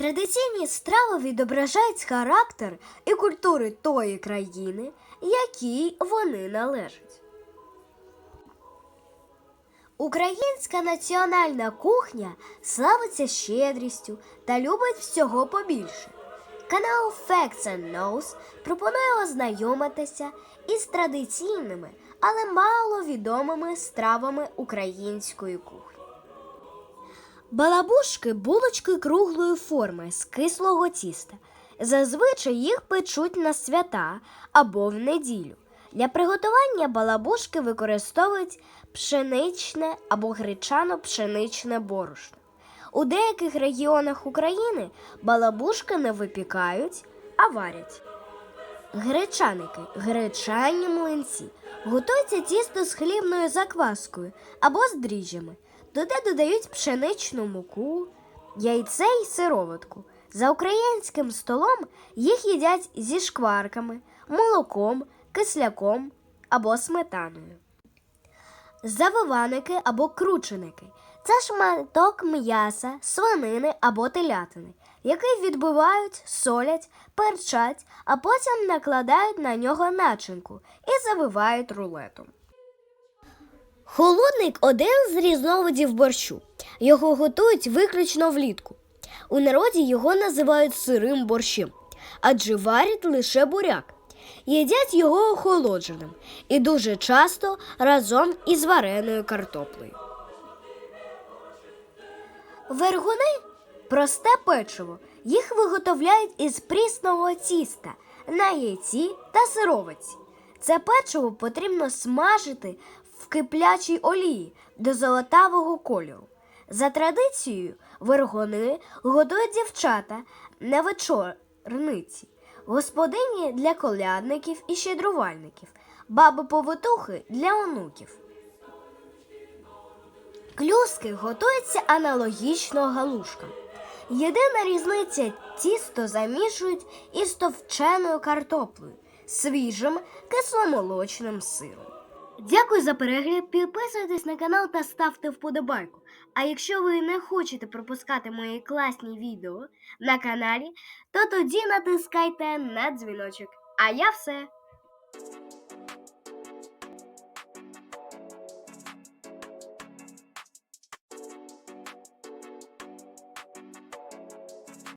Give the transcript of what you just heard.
Традиційні страви відображають характер і культури тої країни, якій вони належать. Українська національна кухня славиться щедрістю та любить всього побільше. Канал Facts and Knows пропонує ознайомитися із традиційними, але мало відомими стравами української кухні. Балабушки булочки круглої форми з кислого тіста. Зазвичай їх печуть на свята або в неділю. Для приготування балабушки використовують пшеничне або гречано-пшеничне борошно. У деяких регіонах України балабушки не випікають, а варять. Гречаники гречані млинці. Готується тісто з хлібною закваскою або з дріжджами. Туди додають пшеничну муку, яйце й сироватку. За українським столом їх їдять зі шкварками, молоком, кисляком або сметаною. Завиваники або крученики це шматок м'яса, свинини або телятини, який відбивають, солять, перчать, а потім накладають на нього начинку і завивають рулетом. Холодник один з різновидів борщу. Його готують виключно влітку. У народі його називають сирим борщем, адже варять лише буряк. Їдять його охолодженим і дуже часто разом із вареною картоплею. Вергуни просте печиво. Їх виготовляють із прісного тіста на яйці та сировиці. Це печиво потрібно смажити в киплячій олії до золотавого кольору. За традицією, вергуни годують дівчата на вечорниці, господині для колядників і щедрувальників, баби повитухи для онуків. Клюски готуються аналогічно галушкам. Єдина різниця тісто замішують із товченою картоплею, свіжим кисломолочним сиром. Дякую за перегляд. Підписуйтесь на канал та ставте вподобайку. А якщо ви не хочете пропускати мої класні відео на каналі, то тоді натискайте на дзвіночок. А я все.